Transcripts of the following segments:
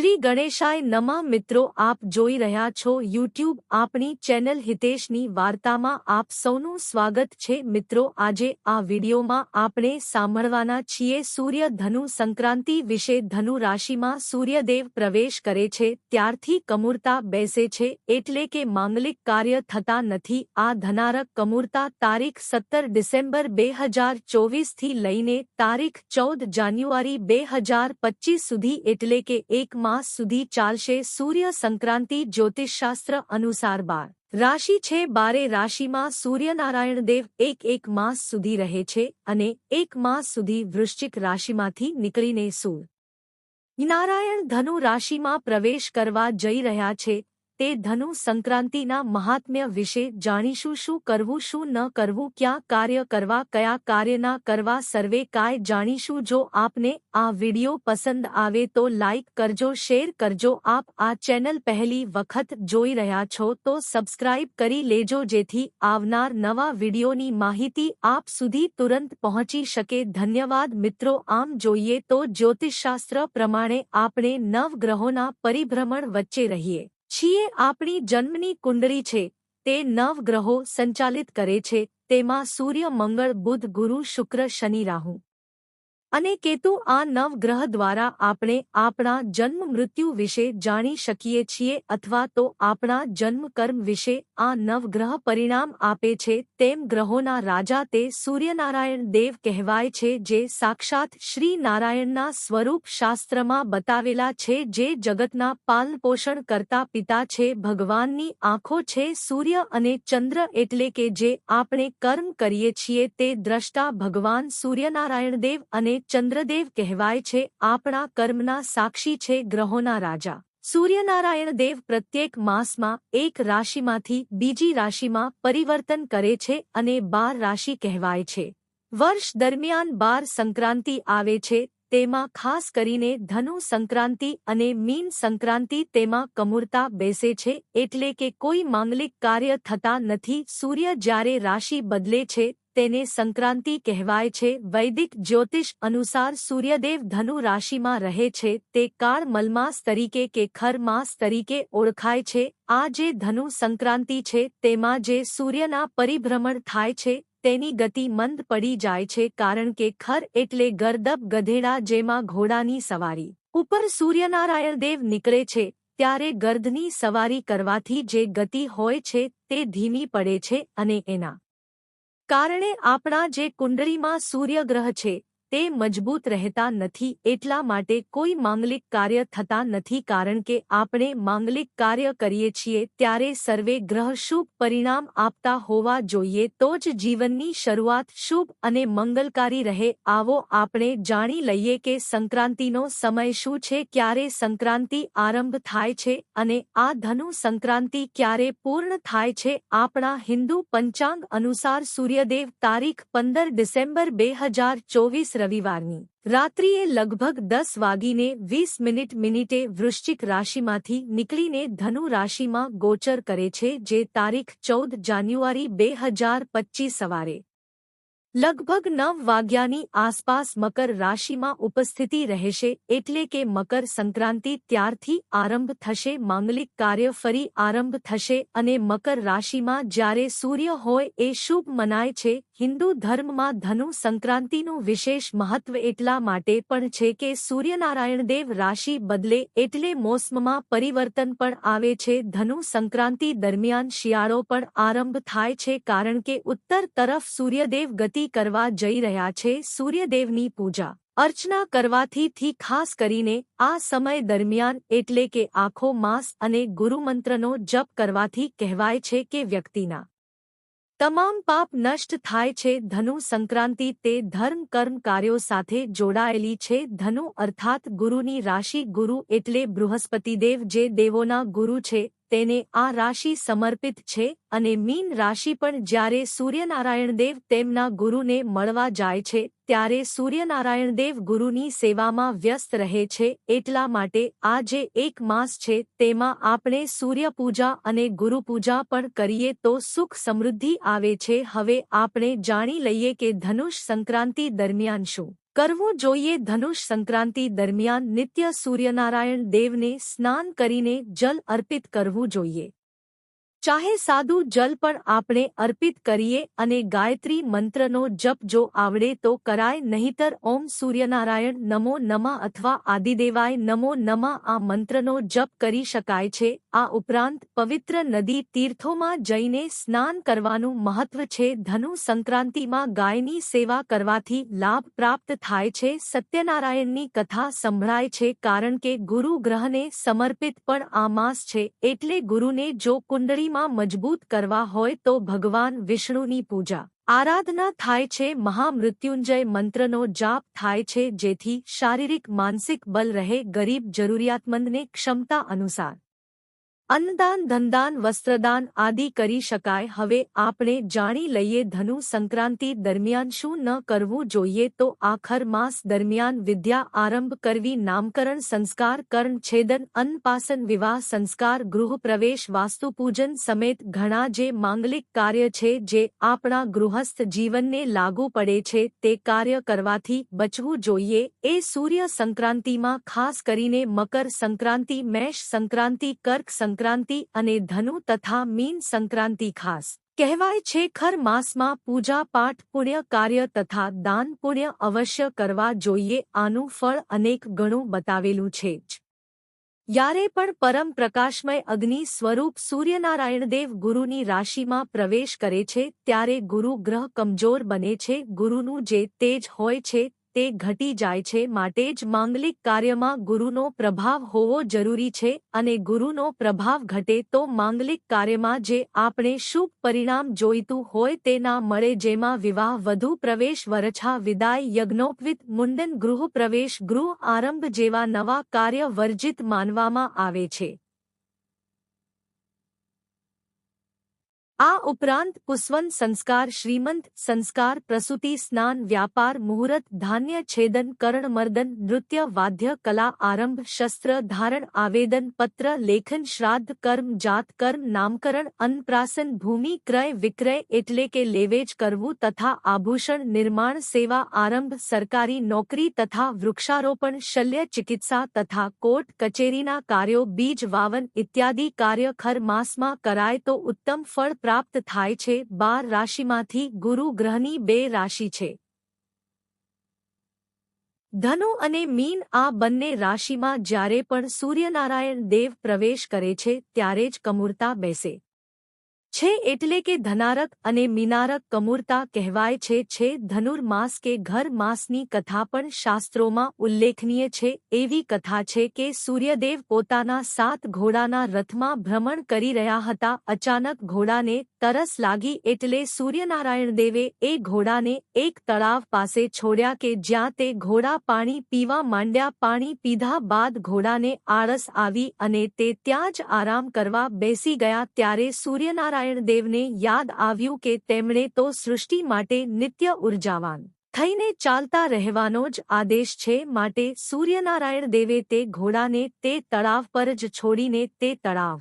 શ્રી ગણેશાય નમા મિત્રો, આપ જોઈ રહ્યા છો યુટ્યુબ આપણી ચેનલ હિતેશની વાર્તામાં આપ સૌનું સ્વાગત છે. મિત્રો, આજે આ વિડીયોમાં આપણે સાંભળવાના છીએ સૂર્ય ધનુ સંક્રાંતિ વિશે. ધનુ રાશિમાં સૂર્યદેવ પ્રવેશ કરે છે, ત્યારથી કમૂરતા બેસે છે, એટલે કે માંગલિક કાર્ય થતા નથી. આ ધનારક કમૂરતા તારીખ સત્તર ડિસેમ્બર બે હજાર ચોવીસથી લઈને તારીખ ચૌદ જાન્યુઆરી બે હજાર પચીસ સુધી, એટલે કે એક એક માસ સુધી ચાલશે સૂર્ય સંક્રાંતિ જ્યોતિષશાસ્ત્ર અનુસાર બાર. રાશિ છે, બારે રાશિમાં સૂર્યનારાયણ દેવ એક એક માસ સુધી રહે છે અને એક માસ સુધી વૃશ્ચિક રાશિમાંથી નીકળીને સૂર નારાયણ ધનુ રાશિમાં પ્રવેશ કરવા જઈ રહ્યા છે તે ધનુ સંક્રાંતિના મહાત્મ્ય વિશે જાણીશું શું કરવું, શું ન કરવું, ક્યાં કાર્ય કરવા, કયા કાર્ય ના કરવા સર્વે કાય જાણીશું. જો આપને આ વિડિયો પસંદ આવે તો લાઇક કરજો, શેર કરજો. આપ આ ચેનલ પહેલી વખત જોઈ રહ્યા છો તો સબસ્ક્રાઇબ કરી લેજો, જેથી આવનાર નવા વિડિયોની માહિતી આપ સુધી તુરંત પહોંચી શકે. ધન્યવાદ મિત્રો, આમ જોઈએ તો જ્યોતિષશાસ્ત્ર પ્રમાણે આપણે નવ ગ્રહોના પરિભ્રમણ વચ્ચે રહીએ. છીએ આપણી જન્મની કુંડળી છે, તે નવ ગ્રહો સંચાલિત કરે છે, તેમાં સૂર્ય, મંગળ, બુધ, ગુરુ, શુક્ર, શનિ, રાહુ. અને કેતુ આ નવ ગ્રહ દ્વારા આપણે આપણા જન્મ મૃત્યુ વિશે જાણી શકીએ છીએ અથવા તો આપણા જન્મ કર્મ વિશે આ નવ ગ્રહ પરિણામ આપે છે તેમ ગ્રહોના રાજા તે સૂર્યનારાયણ દેવ કહેવાય છે જે સાક્ષાત શ્રી નારાયણના સ્વરૂપ શાસ્ત્રમાં બતાવેલા છે જે જગતના પાલનપોષણ કરતા પિતા છે, ભગવાનની આંખો છે, સૂર્ય અને ચંદ્ર એટલે કે જે આપણે કર્મ કરીએ છીએ તે દ્રષ્ટા ભગવાન સૂર્યનારાયણ દેવ અને ચંદ્રદેવ કહેવાય છે, આપણા કર્મના સાક્ષી છે ગ્રહોના રાજા. સૂર્યનારાયણ દેવ પ્રત્યેક માસમાં એક રાશિમાંથી બીજી રાશિમાં પરિવર્તન કરે છે અને બાર રાશિ કહેવાય છે. વર્ષ દરમિયાન બાર સંક્રાંતિ આવે છે, તેમાં ખાસ કરીને ધનુ સંક્રાંતિ અને મીન સંક્રાંતિ તેમાં કમૂરતા બેસે છે, એટલે કે કોઈ માંગલિક કાર્ય થતા નથી, સૂર્ય જ્યારે રાશિ બદલે છે તેને સંક્રાંતિ કહેવાય છે. વૈદિક જ્યોતિષ અનુસાર સૂર્યદેવ ધનુ રાશિમાં રહે છે. તે કાળ મલમાસ તરીકે કે ખર માસ તરીકે ઓળખાય છે. આ જે ધનુ સંક્રાંતિ છે, તેમાં જે સૂર્યના પરિભ્રમણ થાય છે, તેની ગતિ મંદ પડી જાય છે, કારણ કે ખર એટલે ગરદબ ગધેડા જેમાં ઘોડાની સવારી. ઉપર સૂર્યનારાયણ દેવ નીકળે છે, ત્યારે ગર્દની સવારી કરવાથી જે ગતિ હોય છે, તે ધીમી પડે છે અને એના કારણે આપણા જે કુંડળીમાં સૂર્યગ્રહ છે તે મજબૂત રહેતા નથી, એટલા માટે કોઈ માંગલિક કાર્ય થતા નથી કારણ કે આપણે માંગલિક કાર્ય કરીએ છીએ ત્યારે સર્વે ગ્રહ શુભ પરિણામ આપતા હોવા જોઈએ તો જ જીવનની શરૂઆત શુભ અને મંગલકારી રહે. આવો આપણે જાણી લઈએ કે સંક્રાંતિનો સમય શું છે, ક્યારે સંક્રાંતિ આરંભ થાય છે અને આ ધનુ સંક્રાંતિ ક્યારે પૂર્ણ થાય છે. આપણા હિન્દુ પંચાંગ અનુસાર સૂર્યદેવ તારીખ પંદર ડિસેમ્બર બે હજાર ચોવીસ રવિવારની. રાત્રિએ લગભગ દસ વાગીને વીસ મિનિટ મિનિટે વૃશ્ચિક રાશિમાંથી નીકળીને ધનુ રાશિમાં ગોચર કરે છે, જે તારીખ ચૌદ જાન્યુઆરી બે હજાર પચીસ સવારે. લગભગ નવ વાગ્યાની આસપાસ મકર રાશિમાં ઉપસ્થિતિ રહેશે એટલે કે મકર સંક્રાંતિ ત્યારથી આરંભ થશે, માંગલિક કાર્ય ફરી આરંભ થશે અને મકર રાશિમાં જ્યારે સૂર્ય હોય એ શુભ મનાય છે. હિન્દુ ધર્મમાં ધનુ સંક્રાંતિનું વિશેષ મહત્વ એટલા માટે પણ છે કે સૂર્યનારાયણ દેવ રાશિ બદલે એટલે મોસમમાં પરિવર્તન પણ આવે છે. ધનુ સંક્રાંતિ દરમિયાન શિયાળો પણ આરંભ થાય છે કારણ કે ઉત્તર તરફ સૂર્યદેવ ગતિ આરતી કરવા જઈ રહ્યા છે સૂર્યદેવની પૂજા. અર્ચના કરવાથી ખાસ કરીને આ સમય દરમિયાન એટલે કે આખો માસ અને ગુરુમંત્રનો જપ કરવાથી કહેવાય છે કે વ્યક્તિના તમામ પાપ નષ્ટ થાય છે. ધનુ સંક્રાંતિ તે ધર્મ કર્મ કાર્યો સાથે જોડાયેલી છે. ધનુ અર્થાત ગુરુની રાશિ ગુરુ એટલે બૃહસ્પતિદેવ જે દેવોના ગુરુ છે. તેને આ રાશિ સમર્પિત છે અને મીન રાશિ પણ જ્યારે સૂર્યનારાયણ દેવ તેમના ગુરુને મળવા જાય છે, ત્યારે સૂર્યનારાયણ દેવ ગુરુની સેવામાં વ્યસ્ત રહે છે એટલા માટે આ જે એક માસ છે, તેમાં આપણે સૂર્યપૂજા અને ગુરુપૂજા પણ કરીએ તો સુખ સમૃદ્ધિ આવે છે. હવે આપણે જાણી લઈએ કે ધનુષ સંક્રાંતિ દરમિયાન શું કરવું જોઈએ ધનુષ સંક્રાંતિ દરમિયાન નિત્ય સૂર્યનારાયણ દેવને સ્નાન કરીને જલ અર્પિત કરવું જોઈએ. ચાહે સાદું જલ પણ આપણે અર્પિત કરીએ અને ગાયત્રી મંત્રનો જપ જો આવડે તો કરાય નહીતર ઓમ સૂર્યનારાયણ નમો નમઃ અથવા આદિદેવાય નમો નમઃ આ મંત્રનો જપ કરી શકાય છે. આ ઉપરાંત પવિત્ર નદી તીર્થોમાં જઈને સ્નાન કરવાનું મહત્વ છે. ધનુ સંક્રાંતિમાં ગાયની સેવા કરવાથી લાભ પ્રાપ્ત થાય છે. સત્યનારાયણની કથા સંભળાય છે કારણ કે ગુરુ ગ્રહને સમર્પિત પણ આ માસ છે. એટલે ગુરુને જો કુંડળીમાં મજબૂત કરવા હોય તો ભગવાન વિષ્ણુની પૂજા, આરાધના થાય છે. મહામૃત્યુંજય મંત્રનો જાપ થાય છે જેથી શારીરિક, માનસિક બલ રહે. ગરીબ, જરૂરિયાતમંદને ક્ષમતા અનુસાર અન્નદાન, ધનદાન, વસ્ત્રદાન આદિ કરી શકાય. હવે આપણે જાણી લઈએ ધનુ સંક્રાંતિ દરમિયાન શું ન કરવું જોઈએ તો આખર માસ દરમિયાન વિદ્યા આરંભ કરવી, નામકરણ સંસ્કાર, કર્ણ છેદન, અન્નપાસન, વિવાહ સંસ્કાર, ગૃહ પ્રવેશ વાસ્તુપૂજન સમેત ઘણા જે માંગલિક કાર્ય છે જે આપણા ગૃહસ્થ જીવનને લાગુ પડે છે તે કાર્ય કરવાથી બચવું જોઈએ. એ સૂર્ય સંક્રાંતિમાં ખાસ કરીને મકર સંક્રાંતિ, મેષ સંક્રાંતિ, કર્ક સંક્રાંતિ સંક્રાંતિ અને ધનુ તથા મીન સંક્રાંતિ ખાસ કહેવાય છે. ખર માસમાં પૂજા પાઠ, પુણ્ય કાર્ય તથા દાન પુણ્ય અવશ્ય કરવા જોઈએ. આનું ફળ અનેક ગણું બતાવેલું છે જ. યારે પણ પરમ પ્રકાશમય અગ્નિ સ્વરૂપ સૂર્યનારાયણદેવ ગુરુની રાશિમાં પ્રવેશ કરે છે. ત્યારે ગુરુ ગ્રહ કમજોર બને છે. ગુરુનું જે તેજ હોય છે તે ઘટી જાય છે માટે જ માંગલિક કાર્યમાં ગુરુનો પ્રભાવ હોવો જરૂરી છે અને ગુરુનો પ્રભાવ ઘટે તો માંગલિક કાર્યમાં જે આપણે શુભ પરિણામ જોઈતું હોય તે ના મળે જેમાં વિવાહ, વધુ પ્રવેશ, વરછા, વિદાય, યજ્ઞોપવિત, મુંડન ગૃહ પ્રવેશ, ગૃહ આરંભ જેવા નવા કાર્ય વર્જિત માનવામાં આવે છે. આ ઉપરાંત પુસ્વન સંસ્કાર શ્રીમંત સંસ્કાર પ્રસૂતિ સ્નાન વ્યાપાર મુહૂર્ત ધાન્ય છેદન કર્ણમર્દન નૃત્ય વાદ્ય કલા આરંભ શસ્ત્ર ધારણ આવેદન પત્ર લેખન શ્રાદ્ધ કર્મ જાત કર્મ નામકરણ અન્નપ્રાસન ભૂમિ ક્રય વિક્રય એટલે કે લેવેજ કરવું તથા આભૂષણ નિર્માણ સેવા આરંભ સરકારી નોકરી તથા વૃક્ષારોપણ શલ્ય ચિકિત્સા તથા કોર્ટ કચેરીના કાર્યો બીજ વાવન ઇત્યાદિ કાર્ય ખર માસમાં કરાય તો ઉત્તમ ફળ પ્રાપ્ત થાય છે, બાર રાશિમાંથી ગુરુ ગ્રહની બે રાશિ છે. ધનુ અને મીન આ બંને રાશિમાં જ્યારે પણ સૂર્યનારાયણ દેવ પ્રવેશ કરે છે, ત્યારે જ કમૂરતા બેસે. છે એટલે કે ધનારક અને મીનારક કમૂરતા કહેવાય છે છે ધનુર્માસ કે ઘર માસની કથા પણ શાસ્ત્રોમાં ઉલ્લેખનીય છે, એવી કથા છે કે સૂર્યદેવ પોતાના સાત ઘોડાના રથમાં ભ્રમણ કરી રહ્યા હતા, અચાનક ઘોડાને તરસ લાગી એટલે સૂર્યનારાયણ દેવે એ ઘોડાને એક તળાવ પાસે છોડ્યા કે જ્યાં તે ઘોડા પાણી પીવા માંડ્યા, પાણી પીધા બાદ ઘોડાને આળસ આવી અને તે ત્યાં જ આરામ કરવા બેસી ગયા, ત્યારે સૂર્યનારાયણ નારાયણ દેવને યાદ આવ્યું કે તેમણે તો સૃષ્ટિ માટે નિત્ય ઉર્જાવાન થઈને ચાલતા રહેવાનો જ આદેશ છે માટે સૂર્યનારાયણ દેવે તે ઘોડાને તે તળાવ પર જ છોડીને તે તળાવ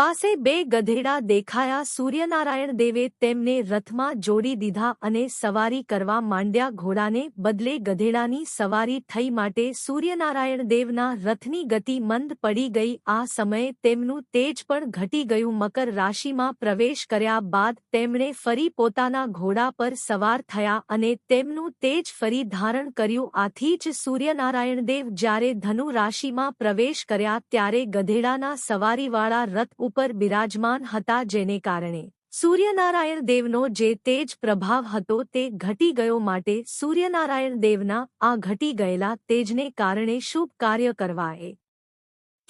પાસે બે ગધેડા દેખાયા. સૂર્યનારાયણ દેવે તેમને રથમાં જોડી દીધા અને સવારી કરવા માંડ્યા. ઘોડાને બદલે ગધેડાની સવારી થઈ માટે સૂર્યનારાયણ દેવના રથની ગતિ મંદ પડી ગઈ. આ સમયે તેમનું તેજ પણ ઘટી ગયું. મકર રાશિમાં પ્રવેશ કર્યા બાદ તેમણે ફરી પોતાના ઘોડા પર સવાર થયા અને તેમનું તેજ ફરી ધારણ કર્યું. આથી જ સૂર્યનારાયણ દેવ જ્યારે ધનુ રાશિમાં પ્રવેશ કર્યા ત્યારે ગધેડાના સવારીવાળા રથ ઉપર બિરાજમાન હતા જેને કારણે સૂર્યનારાયણ દેવનો જે તેજ પ્રભાવ હતો તે ઘટી ગયો માટે સૂર્યનારાયણ દેવના આ ઘટી ગયેલા તેજને કારણે શુભ કાર્ય કરવાએ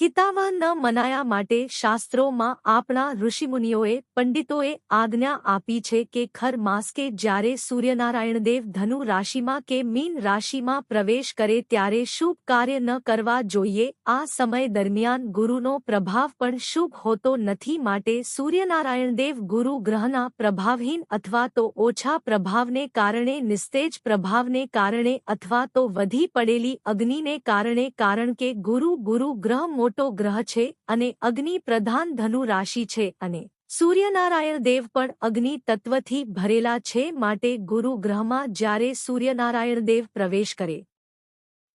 હિતાવહ ન મનાયા માટે શાસ્ત્રોમાં આપણા ઋષિમુનિઓએ પંડિતોએ આજ્ઞા આપી છે કે ખર માસ કે જ્યારે સૂર્યનારાયણદેવ ધનુ રાશિમાં કે મીન રાશિમાં પ્રવેશ કરે ત્યારે શુભ કાર્ય ન કરવા જોઈએ. આ સમય દરમિયાન ગુરુનો પ્રભાવ પણ શુભ હોતો નથી માટે સૂર્યનારાયણદેવ ગુરુ ગ્રહના પ્રભાવહીન અથવા તો ઓછા પ્રભાવને કારણે, નિસ્તેજ પ્રભાવને કારણે અથવા તો વધી પડેલી અગ્નિને કારણે કારણ કે ગુરુ ગુરુ ગ્રહ મોટો ગ્રહ છે અને અગ્નિ પ્રધાન ધનુ રાશિ છે અને સૂર્યનારાયણ દેવ પણ અગ્નિ તત્વથી ભરેલા છે માટે ગુરુ ગ્રહમાં જ્યારે સૂર્યનારાયણ દેવ પ્રવેશ કરે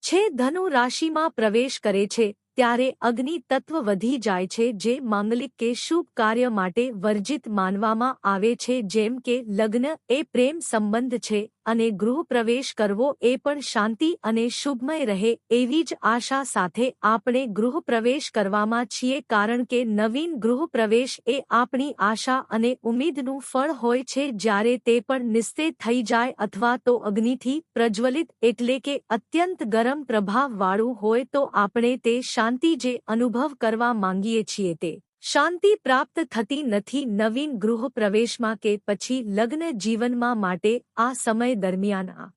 છે, ધનુ રાશિમાં પ્રવેશ કરે છે ત્યારે અગ્નિ તત્વ વધી જાય છે જે માંગલિક કે શુભ કાર્ય માટે વર્જિત માનવામાં આવે છે, જેમ કે લગ્ન એ પ્રેમ સંબંધ છે અને ગૃહ પ્રવેશ કરવો એ પણ શાંતિ અને શુભમય રહે એવી જ આશા સાથે આપણે ગૃહ પ્રવેશ કરવામાં છીએ કારણ કે નવીન ગૃહ પ્રવેશ એ આપણી આશા અને ઉમ્મીદનું ફળ હોય છે જ્યારે તે પણ નિસ્તેજ થઈ જાય અથવા તો અગ્નિથી પ્રજ્વલિત એટલે કે અત્યંત ગરમ પ્રભાવવાળું હોય તો આપણે તે શાંતિ જે અનુભવ કરવા માંગીએ છીએ તે. શાંતિ પ્રાપ્ત થતી નથી નવીન ગૃહ પ્રવેશમાં કે પછી લગ્ન જીવનમાં માટે આ સમય દરમિયાન આ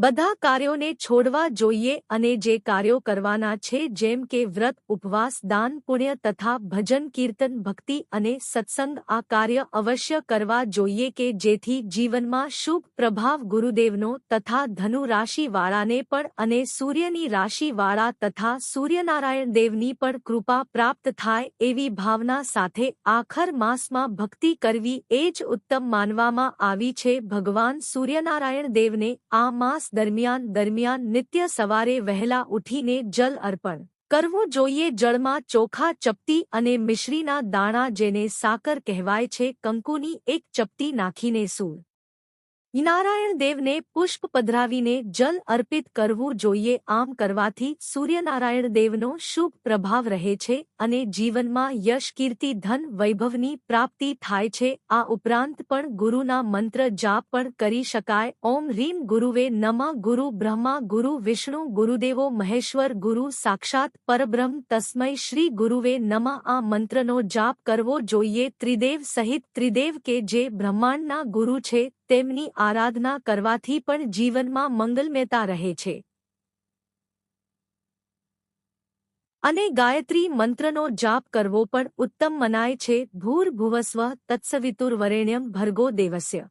બધા કાર્યોને છોડવા જોઈએ અને જે કાર્યો કરવાના છે, જેમ કે વ્રત, ઉપવાસ, દાન, પુણ્ય તથા ભજન, કીર્તન, ભક્તિ અને સત્સંગ, આ કાર્ય અવશ્ય કરવા જોઈએ કે જેથી જીવનમાં શુભ પ્રભાવ ગુરુદેવનો તથા ધનુ રાશિવાળાને પણ અને સૂર્યની રાશિવાળા તથા સૂર્યનારાયણ દેવની પણ કૃપા પ્રાપ્ત થાય એવી ભાવના સાથે આખર માસમાં ભક્તિ કરવી એ જ ઉત્તમ માનવામાં આવી છે. ભગવાન સૂર્યનારાયણ દેવને આ માસ દરમિયાન દરમિયાન નિત્ય સવારે વહેલા ઉઠીને જલ અર્પણ કરવું જોઈએ. જળમાં ચોખા, ચપટી અને મિશ્રીના દાણા જેને સાકર કહેવાય છે, કંકુની એક ચપટી નાખીને સૂર નારાયણ દેવને પુષ્પ પધરાવીને જલ અર્પિત કરવું જોઈએ. આમ કરવાથી સૂર્યનારાયણ દેવનો શુભ પ્રભાવ રહે છે અને જીવનમાં યશ, કીર્તિ, ધન, વૈભવની પ્રાપ્તિ થાય છે. આ ઉપરાંત પણ ગુરુના મંત્ર જાપ પણ કરી શકાય. ઓમ રીમ ગુરુવે નમઃ ગુરુ બ્રહ્મા ગુરુ વિષ્ણુ ગુરુદેવો મહેશ્વર ગુરુ સાક્ષાત પરબ્રહ્મ તસ્મય શ્રી ગુરુવે નમઃ. આ મંત્રનો જાપ કરવો જોઈએ. ત્રિદેવ સહિત ત્રિદેવ કે જે બ્રહ્માંડના ગુરુ છે તેમની આરાધના કરવાથી પણ જીવનમાં મંગલમયતા રહે છે. અને ગાયત્રી મંત્રનો જાપ કરવો પણ ઉત્તમ મનાય છે. ભૂર્ભુવસ્વ તત્સવિતુર્વરેણ્યમ ભર્ગો દેવસ્ય.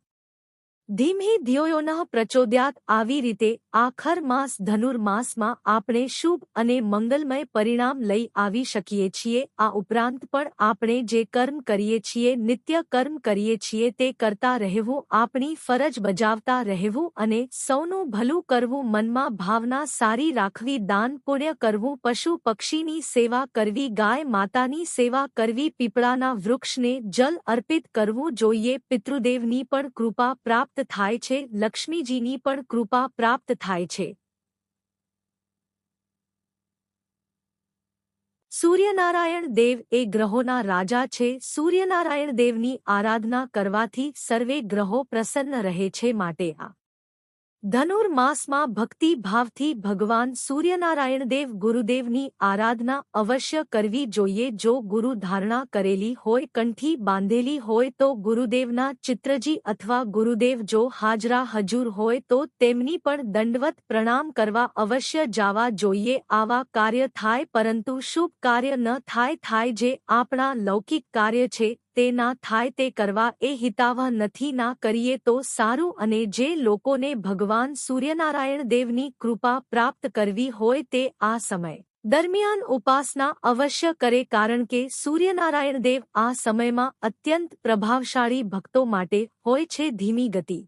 ધીમે ધ્યોયોનઃ પ્રચોદ્યાત આવી રીતે આખર માસ ધનુર્માસમાં આપણે શુભ અને મંગલમય પરિણામ લઈ આવી શકીએ છીએ. આ ઉપરાંત પણ આપણે જે કર્મ કરીએ છીએ, નિત્ય કર્મ કરીએ છીએ તે કરતા રહેવું, આપણી ફરજ બજાવતા રહેવું અને સૌનું ભલું કરવું, મનમાં ભાવના સારી રાખવી, દાન પુણ્ય કરવું, પશુ પક્ષીની સેવા કરવી, ગાય માતાની સેવા કરવી, પીપળાના વૃક્ષને જલ અર્પિત કરવું, જોઈએ પિતૃદેવની પણ કૃપા પ્રાપ્ત થાય છે, લક્ષ્મીજીની પણ કૃપા પ્રાપ્ત થાય છે. સૂર્યનારાયણ દેવ એ ગ્રહોના રાજા છે. સૂર્યનારાયણ દેવની આરાધના કરવાથી સર્વે ગ્રહો પ્રસન્ન રહે છે માટે આ ધનુર્માસમાં ભક્તિ ભાવથી ભગવાન સૂર્યનારાયણ દેવ ગુરુદેવની આરાધના અવશ્ય કરવી જોઈએ. જો ગુરુ ધારણા કરેલી હોય, કંઠી બાંધેલી હોય, તો ગુરુદેવના ચિત્રજી અથવા ગુરુદેવ જો હાજરા હજુર હોય, તો તેમની પણ દંડવત પ્રણામ કરવા અવશ્ય જાવા જોઈએ. આવા કાર્ય થાય, પરંતુ શુભ કાર્ય ન થાય થાય જે આપણા લૌકિક કાર્ય છે. તે ના થાય તે કરવા એ હિતાવહ નથી ના કરીએ તો સારું અને જે લોકોને ભગવાન સૂર્યનારાયણ દેવની કૃપા પ્રાપ્ત કરવી હોય તે આ સમય દરમિયાન ઉપાસના અવશ્ય કરે કારણ કે સૂર્યનારાયણ દેવ આ સમયમાં અત્યંત પ્રભાવશાળી ભક્તો માટે હોય છે ધીમી ગતિ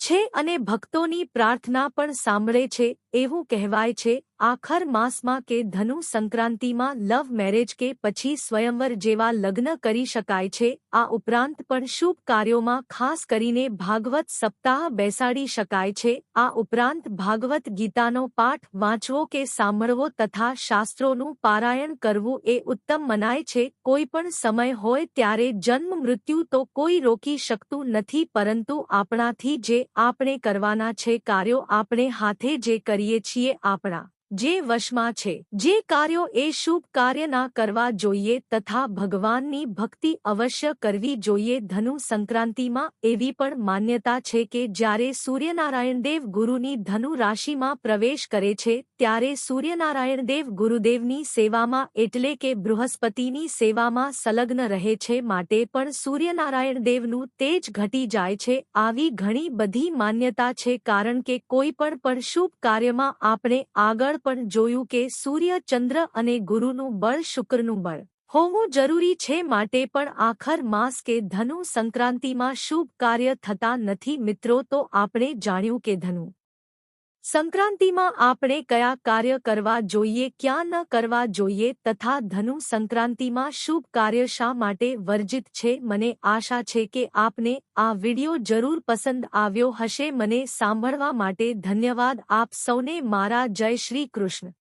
છે અને ભક્તોની પ્રાર્થના પણ સાંભળે છે એવું કહેવાય છે, આખર માસમાં કે ધનુ સંક્રાંતિમાં લવ મેરેજ કે પછી સ્વયંવર જેવા લગ્ન કરી શકાય છે, આ ઉપરાંત પણ શુભ કાર્યોમાં ખાસ કરીને ભાગવત સપ્તાહ બેસાડી શકાય છે, આ ઉપરાંત ભાગવત ગીતાનો પાઠ વાંચવો કે સાંભળવો તથા શાસ્ત્રોનું પારાયણ કરવું એ ઉત્તમ મનાય છે, કોઈ પણ સમય હોય ત્યારે જન્મ મૃત્યુ તો કોઈ રોકી શકતું નથી પરંતુ આપણાથી જે આપણે કરવાના છે, કાર્યો આપણે હાથે જે કરીએ છીએ આપણા. જે વશમાં છે, જે કાર્યો એ શુભ કાર્ય ના કરવા જોઈએ તથા ભગવાનની ભક્તિ અવશ્ય કરવી જોઈએ. ધનુ સંક્રાંતિમાં એવી પણ માન્યતા છે કે જ્યારે સૂર્યનારાયણ દેવ ગુરુની ધનુ રાશિમાં પ્રવેશ કરે છે, ત્યારે સૂર્યનારાયણ દેવ ગુરુદેવની સેવામાં એટલે કે બૃહસ્પતિની સેવામાં સંલગ્ન રહે છે માટે પણ સૂર્યનારાયણ દેવનું તેજ ઘટી જાય છે. આવી ઘણી બધી માન્યતા છે કારણ કે કોઈ પણ પણ શુભ કાર્યમાં આપણે આગળ પણ જોયું કે સૂર્ય, ચંદ્ર અને ગુરુનું બળ શુક્રનું બળ હોવું જરૂરી છે માટે પણ આખર માસ કે ધનુ સંક્રાંતિમાં શુભ કાર્ય થતા નથી મિત્રો તો આપણે જાણ્યું કે ધનુ સંક્રાંતિમાં આપણે કયા કાર્ય કરવા જોઈએ, ક્યાં ન કરવા જોઈએ તથા ધનુ સંક્રાંતિમાં શુભ કાર્ય શા માટે વર્જિત છે, મને આશા છે કે આપને આ વિડિયો જરૂર પસંદ આવ્યો હશે, મને સાંભળવા માટે ધન્યવાદ, આપ સૌને મારા જય શ્રી કૃષ્ણ.